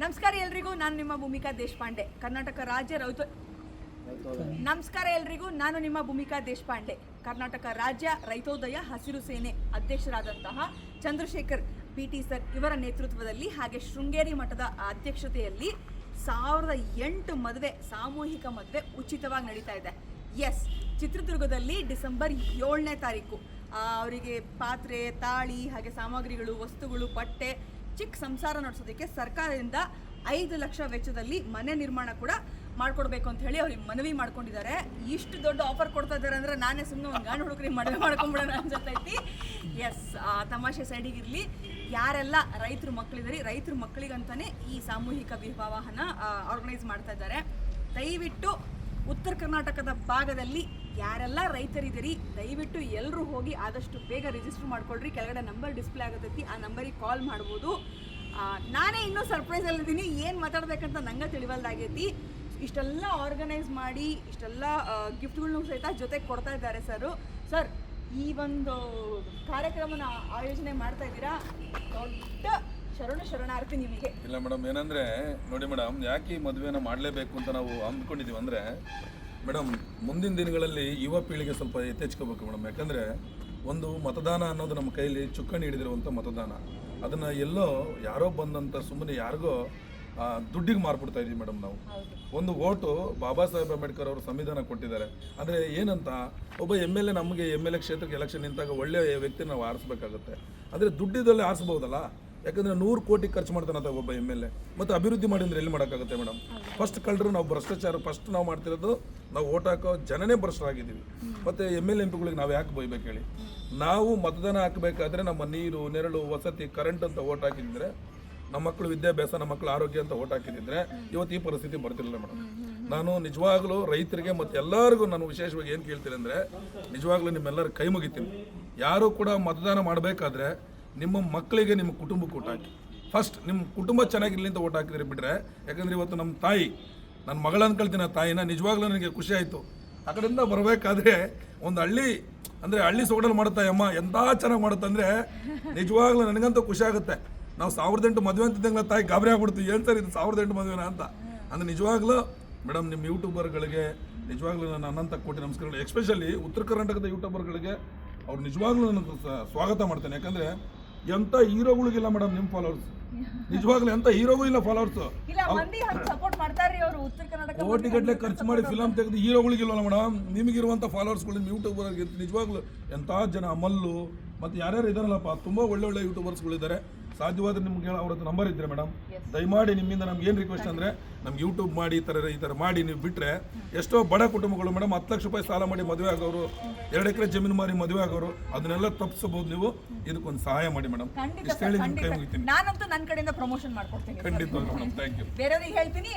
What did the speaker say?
ನಮಸ್ಕಾರ ಎಲ್ರಿಗೂ, ನಾನು ನಿಮ್ಮ ಭೂಮಿಕಾ ದೇಶಪಾಂಡೆ. ಕರ್ನಾಟಕ ರಾಜ್ಯ ರೈತ ನಮಸ್ಕಾರ ಎಲ್ರಿಗೂ, ನಾನು ನಿಮ್ಮ ಭೂಮಿಕಾ ದೇಶಪಾಂಡೆ. ಕರ್ನಾಟಕ ರಾಜ್ಯ ರೈತೋದಯ ಹಸಿರು ಸೇನೆ ಅಧ್ಯಕ್ಷರಾದಂತಹ ಚಂದ್ರಶೇಖರ್ ಪಿ ಟಿ ಸರ್ ಇವರ ನೇತೃತ್ವದಲ್ಲಿ ಹಾಗೆ ಶೃಂಗೇರಿ ಮಠದ ಅಧ್ಯಕ್ಷತೆಯಲ್ಲಿ ಸಾವಿರದ ಎಂಟು ಮದುವೆ, ಸಾಮೂಹಿಕ ಮದುವೆ ಉಚಿತವಾಗಿ ನಡೀತಾ ಇದೆ. ಎಸ್ ಚಿತ್ರದುರ್ಗದಲ್ಲಿ ಡಿಸೆಂಬರ್ ಏಳನೇ ತಾರೀಕು. ಅವರಿಗೆ ಪಾತ್ರೆ, ತಾಳಿ, ಹಾಗೆ ಸಾಮಗ್ರಿಗಳು, ವಸ್ತುಗಳು, ಬಟ್ಟೆ ಚಿಕ್ಕ ಸಂಸಾರ ನಡೆಸೋದಕ್ಕೆ ಸರ್ಕಾರದಿಂದ ಐದು ಲಕ್ಷ ವೆಚ್ಚದಲ್ಲಿ ಮನೆ ನಿರ್ಮಾಣ ಕೂಡ ಮಾಡ್ಕೊಡ್ಬೇಕು ಅಂತ ಹೇಳಿ ಅವ್ರಿಗೆ ಮನವಿ ಮಾಡ್ಕೊಂಡಿದ್ದಾರೆ. ಇಷ್ಟು ದೊಡ್ಡ ಆಫರ್ ಕೊಡ್ತಾ ಇದ್ದಾರೆ ಅಂದ್ರೆ ನಾನೇ ಸುಮ್ಮನೆ ಒಂದು ಗಾಣ ಹುಡುಗರಿಗೆ ಮದುವೆ ಮಾಡ್ಕೊಂಡ್ಬಿಡೋಣ ಅನ್ಸತ್ತೈತಿ ಎಸ್ ಆ ತಮಾಷೆ ಸೈಡಿಗಿರಲಿ ಯಾರೆಲ್ಲ ರೈತರು ಮಕ್ಕಳಿದ್ದಾರೆ ರೈತರ ಮಕ್ಕಳಿಗಂತಾನೆ ಈ ಸಾಮೂಹಿಕ ವಿವಾಹನ ಆರ್ಗನೈಸ್ ಮಾಡ್ತಾ ಇದ್ದಾರೆ. ದಯವಿಟ್ಟು ಉತ್ತರ ಕರ್ನಾಟಕದ ಭಾಗದಲ್ಲಿ ಯಾರೆಲ್ಲ ರೈತರಿದ್ದೀರಿ, ದಯವಿಟ್ಟು ಎಲ್ಲರೂ ಹೋಗಿ ಆದಷ್ಟು ಬೇಗ ರಿಜಿಸ್ಟರ್ ಮಾಡ್ಕೊಳ್ರಿ. ಕೆಳಗಡೆ ನಂಬರ್ ಡಿಸ್ಪ್ಲೇ ಆಗತೈತಿ ಆ ನಂಬರಿಗೆ ಕಾಲ್ ಮಾಡ್ಬೋದು. ನಾನೇ ಇನ್ನೂ ಸರ್ಪ್ರೈಸಲ್ಲಿದ್ದೀನಿ ಏನು ಮಾತಾಡ್ಬೇಕಂತ ನಂಗೆ ತಿಳಿವಲ್ದಾಗೈತಿ ಇಷ್ಟೆಲ್ಲ ಆರ್ಗನೈಸ್ ಮಾಡಿ, ಇಷ್ಟೆಲ್ಲ ಗಿಫ್ಟ್ಗಳ್ನು ಸಹಿತ ಜೊತೆಗೆ ಕೊಡ್ತಾ ಇದ್ದಾರೆ ಸರು. ಸರ್, ಈ ಒಂದು ಕಾರ್ಯಕ್ರಮನ ಆಯೋಜನೆ ಮಾಡ್ತಾ ಇದ್ದೀರಾ? ದೊಡ್ಡ ಶರಣ ಶರಣಾರ್ಥಿ ನಿಮಗೆ. ಇಲ್ಲ ಮೇಡಮ್ ಏನಂದ್ರೆ ನೋಡಿ ಮೇಡಮ್ ಯಾಕೆ ಈ ಮದುವೆನ ಮಾಡಲೇಬೇಕು ಅಂತ ನಾವು ಅಂದ್ಕೊಂಡಿದೀವಿ ಅಂದ್ರೆ ಮೇಡಮ್ ಮುಂದಿನ ದಿನಗಳಲ್ಲಿ ಯುವ ಪೀಳಿಗೆ ಸ್ವಲ್ಪ ಎತ್ತೆಚ್ಕೋಬೇಕು ಮೇಡಮ್. ಯಾಕಂದ್ರೆ ಒಂದು ಮತದಾನ ಅನ್ನೋದು ನಮ್ಮ ಕೈಲಿ ಚುಕ್ಕಾಣಿ ಹಿಡಿದಿರುವಂಥ ಮತದಾನ. ಅದನ್ನ ಎಲ್ಲೋ ಯಾರೋ ಬಂದಂತ ಸುಮ್ಮನೆ ಯಾರಿಗೋ ದುಡ್ಡಿಗೆ ಮಾರ್ಬಿಡ್ತಾ ಇದೀವಿ ಮೇಡಮ್ ನಾವು. ಒಂದು ಓಟು ಬಾಬಾ ಸಾಹೇಬ್ ಅಂಬೇಡ್ಕರ್ ಅವರು ಸಂವಿಧಾನ ಕೊಟ್ಟಿದ್ದಾರೆ. ಅಂದರೆ ಏನಂತ ಒಬ್ಬ ಎಂ ಎಲ್ ಎ ನಮಗೆ ಎಂ ಎಲ್ ಎ ಕ್ಷೇತ್ರಕ್ಕೆ ಎಲೆಕ್ಷನ್ ನಿಂತಾಗ ಒಳ್ಳೆಯ ವ್ಯಕ್ತಿ ನಾವು ಆರಿಸ್ಬೇಕಾಗುತ್ತೆ. ಅಂದರೆ ದುಡ್ಡಿದಲ್ಲಿ ಆರಿಸ್ಬೋದಲ್ಲ? ಯಾಕಂದ್ರೆ ನೂರು ಕೋಟಿ ಖರ್ಚು ಮಾಡ್ತಾನಂತ ಒಬ್ಬ ಎಂ ಎಲ್ ಎ ಮತ್ತು ಅಭಿವೃದ್ಧಿ ಮಾಡಿದ್ರೆ ಎಲ್ಲಿ ಮಾಡೋಕ್ಕಾಗುತ್ತೆ ಮೇಡಮ್ ಫಸ್ಟ್ ಕಳ್ಳರು ನಾವು ಭ್ರಷ್ಟಾಚಾರ ಫಸ್ಟ್ ನಾವು ಮಾಡ್ತಿರೋದು, ನಾವು ಓಟ್ ಹಾಕೋ ಜನನೇ ಭ್ರಷ್ಟರಾಗಿದ್ದೀವಿ. ಮತ್ತು ಎಂ ಎಲ್ ಎಂ ಪಿಗಳಿಗೆ ನಾವು ಯಾಕೆ ಬೈಬೇಕು ಹೇಳಿ? ನಾವು ಮತದಾನ ಹಾಕಬೇಕಾದ್ರೆ ನಮ್ಮ ನೀರು, ನೆರಳು, ವಸತಿ ಕರೆಂಟ್ ಅಂತ ಓಟ್ ಹಾಕಿದ್ರೆ, ನಮ್ಮ ಮಕ್ಕಳು ವಿದ್ಯಾಭ್ಯಾಸ, ನಮ್ಮ ಮಕ್ಕಳು ಆರೋಗ್ಯ ಅಂತ ಓಟ್ ಹಾಕಿದ್ರೆ ಇವತ್ತು ಈ ಪರಿಸ್ಥಿತಿ ಬರ್ತಿರಲಿಲ್ಲ ಮೇಡಮ್ ನಾನು ನಿಜವಾಗ್ಲೂ ರೈತರಿಗೆ ಮತ್ತು ಎಲ್ಲರಿಗೂ ನಾನು ವಿಶೇಷವಾಗಿ ಏನು ಕೇಳ್ತೀನಿ ಅಂದರೆ, ನಿಜವಾಗ್ಲೂ ನಿಮ್ಮೆಲ್ಲರ ಕೈ ಮುಗಿತೀನಿ. ಯಾರು ಕೂಡ ಮತದಾನ ಮಾಡಬೇಕಾದ್ರೆ ನಿಮ್ಮ ಮಕ್ಕಳಿಗೆ ನಿಮ್ಮ ಕುಟುಂಬಕ್ಕೆ ಓಟ್ ಹಾಕಿ. ಫಸ್ಟ್ ನಿಮ್ಮ ಕುಟುಂಬ ಚೆನ್ನಾಗಿರಲಿ ಅಂತ ಓಟ್ ಹಾಕಿದ್ರೆ ಬಿಟ್ಟರೆ ಯಾಕಂದರೆ ಇವತ್ತು ನಮ್ಮ ತಾಯಿ, ನನ್ನ ಮಗಳ ಅನ್ಕೊಳ್ತೀನಿ ಆ ತಾಯಿನ, ನಿಜವಾಗ್ಲೂ ನನಗೆ ಖುಷಿ ಆಯಿತು. ಆ ಕಡೆಯಿಂದ ಬರಬೇಕಾದ್ರೆ ಒಂದು ಹಳ್ಳಿ, ಅಂದರೆ ಹಳ್ಳಿ ಸೊಗಡಲ್ಲಿ ಮಾಡುತ್ತಾ ಅಮ್ಮ ಎಂಥ ಚೆನ್ನಾಗಿ ಮಾಡುತ್ತಂದ್ರೆ ನಿಜವಾಗ್ಲೂ ನನಗಂತೂ ಖುಷಿ ಆಗುತ್ತೆ. ನಾವು ಸಾವಿರದ ಎಂಟು ಮದುವೆ ಅಂತಿದ್ದಂಗೆ ತಾಯಿ ಗಾಬರಿ ಆಗ್ಬಿಡ್ತೀವಿ ಏನು ಸರ್ ಇದು ಸಾವಿರದ ಎಂಟು ಮದುವೆನ ಅಂತ. ಅಂದ್ರೆ ನಿಜವಾಗ್ಲೂ ಮೇಡಮ್ ನಿಮ್ಮ ಯೂಟ್ಯೂಬರ್ಗಳಿಗೆ, ನಿಜವಾಗ್ಲೂ ನಾನು ಅನಂತ ಕೋಟಿ ನಮಸ್ಕಾರಗಳು ಎಸ್ಪೆಷಲಿ ಉತ್ತರ ಕರ್ನಾಟಕದ ಯೂಟ್ಯೂಬರ್ಗಳಿಗೆ, ಅವ್ರು ನಿಜವಾಗ್ಲೂ ನಾನು ಸ್ವಾಗತ ಮಾಡ್ತೇನೆ. ಯಾಕಂದ್ರೆ ಎಂಥ ಹೀರೋಗಳಿಗಿಲ್ಲ ಮೇಡಮ್ ನಿಮ್ಮ ಫಾಲೋವರ್ಸ್ ನಿಜವಾಗ್ಲೂ ಎಂಥ ಹೀರೋಗೂ ಇಲ್ಲ ಫಾಲೋವರ್ಸ್ ಕೋಟಿ ಕೋಟಿಗಟ್ಟಲೆ ಖರ್ಚು ಮಾಡಿ ಫಿಲಮ್ ತೆಗೆದು ಹೀರೋಗಳಿಗಿಲ್ಲ ಮೇಡಮ್ ನಿಮಗಿರುವಂಥ ಫಾಲೋವರ್ಸ್ಗಳು ನಿಮ್ಮ ಯೂಟ್ಯೂಬರ್ಗೆ ನಿಜವಾಗ್ಲೂ ಎಂಥ ಜನ ಅಮಲ್ಲು ಮತ್ತು ಯಾರ್ಯಾರು ಇದಾರಲ್ಲಪ್ಪ ತುಂಬ ಒಳ್ಳೆ ಒಳ್ಳೆ ಯೂಟ್ಯೂಬರ್ಸ್ಗಳಿದ್ದಾರೆ ಸಾಧ್ಯವಾದ್ರೆ ನಿಮ್ಗೆ ಅವ್ರ ಹತ್ರ ನಂಬರ್ ಇದ್ರೆ ಮೇಡಮ್ ದಯಮಾಡಿ ನಿಮ್ಮಿಂದ ನಮ್ಗೆ ಏನು ರಿಕ್ವೆಸ್ಟ್ ಅಂದರೆ ನಮ್ಗೆ ಯೂಟ್ಯೂಬ್ ಮಾಡಿ ಈ ಥರ ಈ ತರ ಮಾಡಿ ನೀವು ಬಿಟ್ಟರೆ ಎಷ್ಟೋ ಬಡ ಕುಟುಂಬಗಳು ಮೇಡಮ್ ಹತ್ತು ಲಕ್ಷ ರೂಪಾಯಿ ಸಾಲ ಮಾಡಿ ಮದುವೆ ಆಗೋರು ಎರಡು ಎಕರೆ ಜಮೀನು ಮಾರಿ ಮದುವೆ ಆಗೋರು ಅದನ್ನೆಲ್ಲ ತಪ್ಪಿಸಬಹುದು ನೀವು. ಇದಕ್ಕೊಂದು ಸಹಾಯ ಮಾಡಿ ಮೇಡಮ್ ಖಂಡಿತ ಹೇಳಿ ನಿಮ್ಮ ಕೈ ಖಂಡಿತ ಮುಗಿತೀನಿ. ನಾನಂತೂ ನನ್ನ ಕಡೆಯಿಂದ ಪ್ರಮೋಷನ್ ಮಾಡ್ಕೊಡ್ತೀನಿ ಖಂಡಿತ ಮೇಡಮ್ ಥ್ಯಾಂಕ್ ಯು ಬೇರೆಯವ್ರಿಗೆ ಹೇಳ್ತೀನಿ